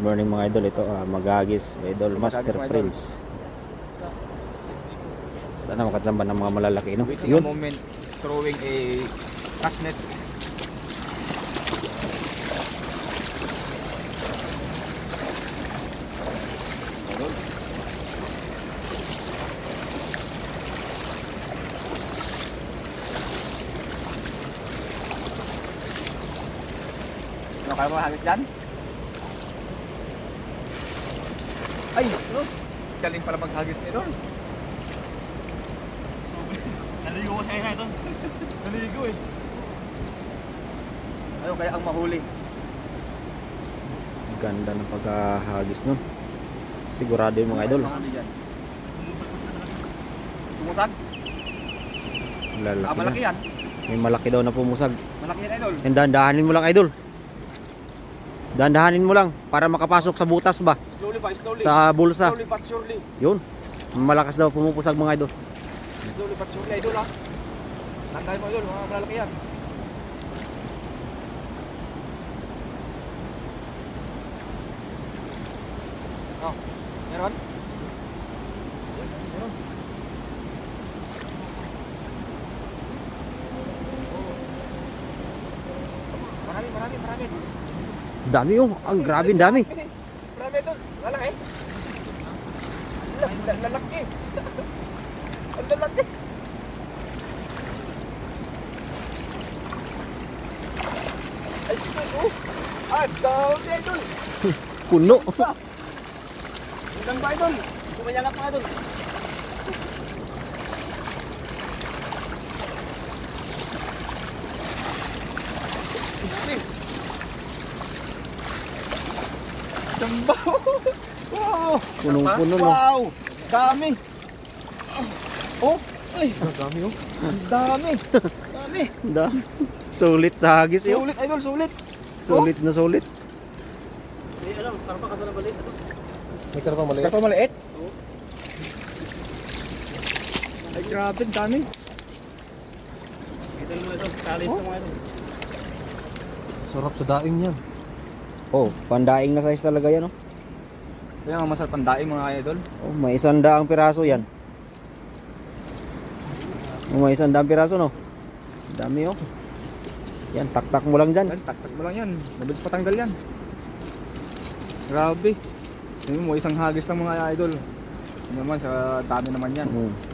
Good morning mga idol. Ito ah, Magagis Idol Master Magagis, mga. Prince. Sana makatsamba ng mga malalaki no. Waiting a Yun. moment, throwing a cast net. Ano mo hangit dyan? Los! Galing pala maghagis ni Ron. Naligo ko siya ito. Naligo eh. Ano kaya ang mahuli? Ganda ng pagkahagis no. Sigurado yung mga idol. Yan? Tumusag? Lalaki Ah, malaki na. yan. May malaki daw na pumusag. Malaki yan, idol. And dahan-dahanin mo lang idol. Dahan-dahanin mo lang para makapasok sa butas ba? Slowly pa, slowly. Sa bulsa. Slowly but surely. Yun. Malakas daw pumupusag mga idol. Slowly but surely, idol ha. Tandaan mo, idol. Mga malalaki yan. Oh? Meron. Marami, marami, marami. Dami yung. Ang grabe dami. Marami doon. Lalaki. La- la- Lalaki. Ang lalaki. Ay, sus, oh. Ah, dami, idol. Puno. Hanggang ba, idol? Kumayangat pa, idol. Dami. Dambaw. Wow. Punong-puno no. Wow! Dami! Oh! Ay! Dami oh! Dami! Dami! Da. Sulit sa hagis yun. Sulit, idol, sulit! Sulit na sulit. May ano, parang pa kasama balik. May karapang maliit. Kapag maliit? Ay, grabe, ang dami. Kita mo ito, talis na mga ito. Sarap sa daing yan. Oh, pandaing na size talaga yan oh. Kaya nga masarap ang daing mga idol. Oh, may isang daang piraso yan. Oh, may isang daang piraso no. Dami oh. Yan, taktak mo lang dyan. Yan, taktak mo lang yan. Mabilis patanggal yan. Grabe. Tingnan mo, isang hagis ng mga idol. Ano naman, sa dami naman yan. Mm.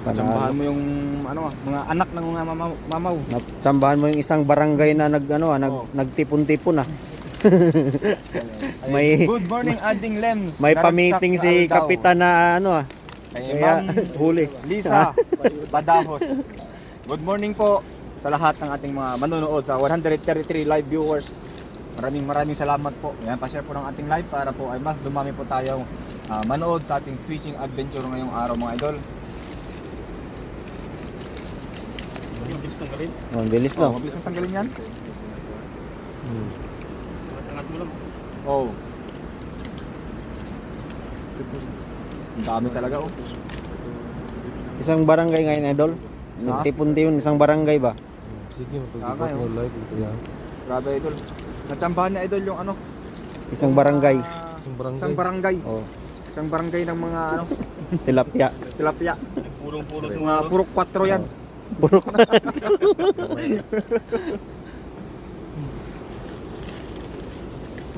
Tsambahan Panalo. mo yung ano, ah, mga anak ng mga mamaw. mamaw. Tsambahan mo yung isang barangay na nag ano, ah, nag Oh. nagtipon-tipon ah. May- Good morning, Ading Lems. May Naragsak pa-meeting na si Aldao. kapitan na ano ah. Kay Kaya Ma'am huli. Lisa Badajos. Good morning po sa lahat ng ating mga manonood sa 133 live viewers. Maraming maraming salamat po. Yan, pa-share po ng ating live para po ay mas dumami po tayong ah, manood sa ating fishing adventure ngayong araw mga idol. Yung bilis ng galin. Oh, ang bilis Oh, mabilis mong tanggalin yan. Hmm. Angat mo lang. Oh. Ang dami talaga oh. Isang barangay ngayon idol. Nagtipon-tipon isang barangay ba? Sige, yun. mo live. Ito yan. Grabe idol. Natsambahan ni idol yung ano. Isang barangay. Isang barangay. isang barangay. Oh, Isang barangay ng mga ano, tilapia. tilapia. Purong-puro sa Mga purok 4 yan. Puro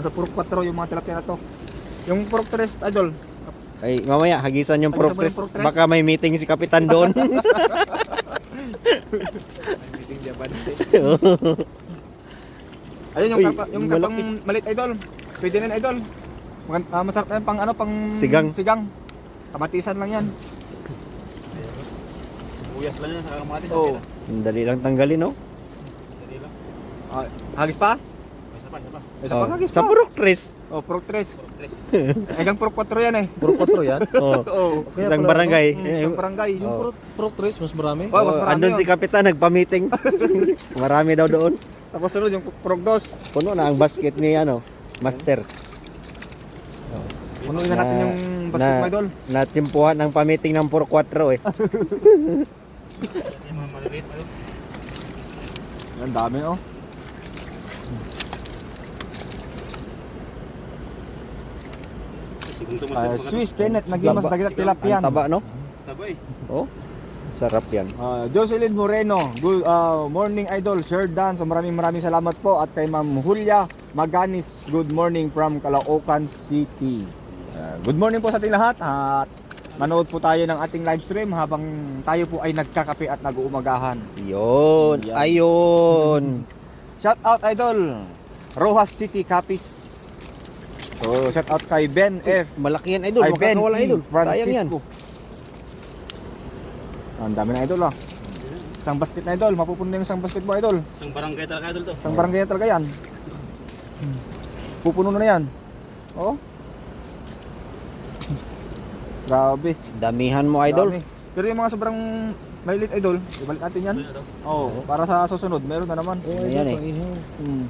Sa purok 4 yung mga tilapia na to. Yung purok 3 idol. Ay, mamaya hagisan yung Hagisan mo progress. Baka may meeting si kapitan doon. Ayun yung Uy, karpa, yung malaki. malit idol. Pwede na yun, idol. Magan, ah, masarap na yun, pang ano pang Sigang. Sigang. Kamatisan lang yan. Sibuyas lang yan sa kamatis. Oo. Ang Dali lang tanggalin, no? Dali lang. Ah, hagis pa? May Isa pa, isa pa. May Isa Oh, pa hagis sa pa. purok tres. Oh, purok 3. Purong tres. Hanggang purok 4 yan eh. Puro 4 yan. Oh, Oo. Kaya isang pala, barangay. Mm, Eh, Isang barangay. Yung Oh. puro, puro 3, mas marami. Oh, mas oh, marami andun yun. si kapitan nagpa-meeting. Marami daw doon. Tapos sunod yung purok 2. Puno na ang basket ni ano, Master. Punuin na natin Na- yung basket na- idol. Natsimpuhan ng pa-meeting ng puro 4 eh. Yung mga maliliit. Ang dami oh. Segundo ah, Swiss Kenneth, naging mas dagat tilapia. Ang taba, no? Tabay. Eh. Oh, sarap yan. Ah, Jocelyn Moreno, good ah, morning idol, Sir Dan. So maraming maraming salamat po at kay Ma'am Julia Maganis, good morning from Caloocan City. Ah, good morning po sa ating lahat at manood po tayo ng ating live stream habang tayo po ay nagkakape at nag-uumagahan. Yun. Yan. Ayun. Shout out idol, Rojas City Capiz. So shout out kay Ben F. Malaki yan, idol. Ay Ben Makakawala, E. idol. Sayang yan. Francisco. Ang dami na idol ah. Isang basket na idol, mapupuno na yung isang basket mo idol. Isang barangay talaga idol to. Isang barangay na talaga yan. Pupuno na yan. Oh. Grabe. Damihan mo, idol. Dami. Pero yung mga sobrang malilit idol, ibalik natin yan. Oo. para sa susunod, meron na naman. Oh, Ayan eh. Hmm.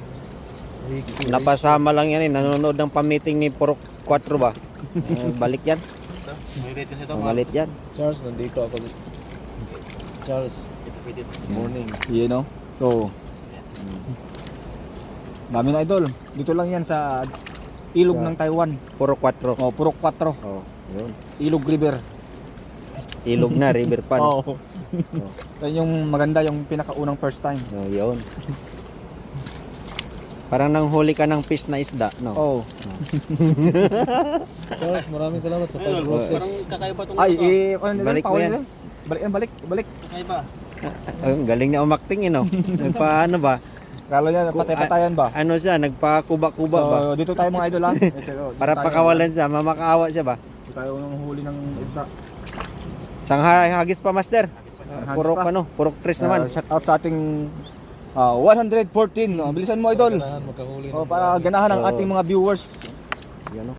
Napasama lang yan eh. Nanonood ng pamiting ni Porok 4 ba? Eh, balik yan. May rate kasi ito. Malit yan. Charles, nandito ako. Charles, morning. You know? So, dami na idol. Dito lang yan sa ilog Sa- ng Taiwan. Puro 4. Oh, Purok 4. Oh, yun. Ilog River. Ilog na, river pan. Oh. Oo. Yan yung maganda, yung pinakaunang first time. yun. Parang nanghuli ka ng fish na isda, no? Oh. Charles, maraming salamat sa pag-process. parang kakaiba tong Ay, ano to. eh, ano nila? Balik mo Pauli yan. nila? Balik yan, balik, balik. Kakaiba. Ang galing na umakting, eh, no? Paano ba? Kala niya, patay-patayan ba? Ano siya, nagpakuba-kuba ba? So, dito tayo mga idol ha. Ito, dito Para tayo- pakawalan siya, mamakaawa siya ba? Dito tayo nang huli ng isda. Sanghay hagis pa, master. Hagis Purok pa. ano, purok tres Uh, naman. shout out sa ating ah, 114. No? Bilisan mo idol. Magkahuli Oh, para ganahan ng Oo. ating mga viewers. Yan, no?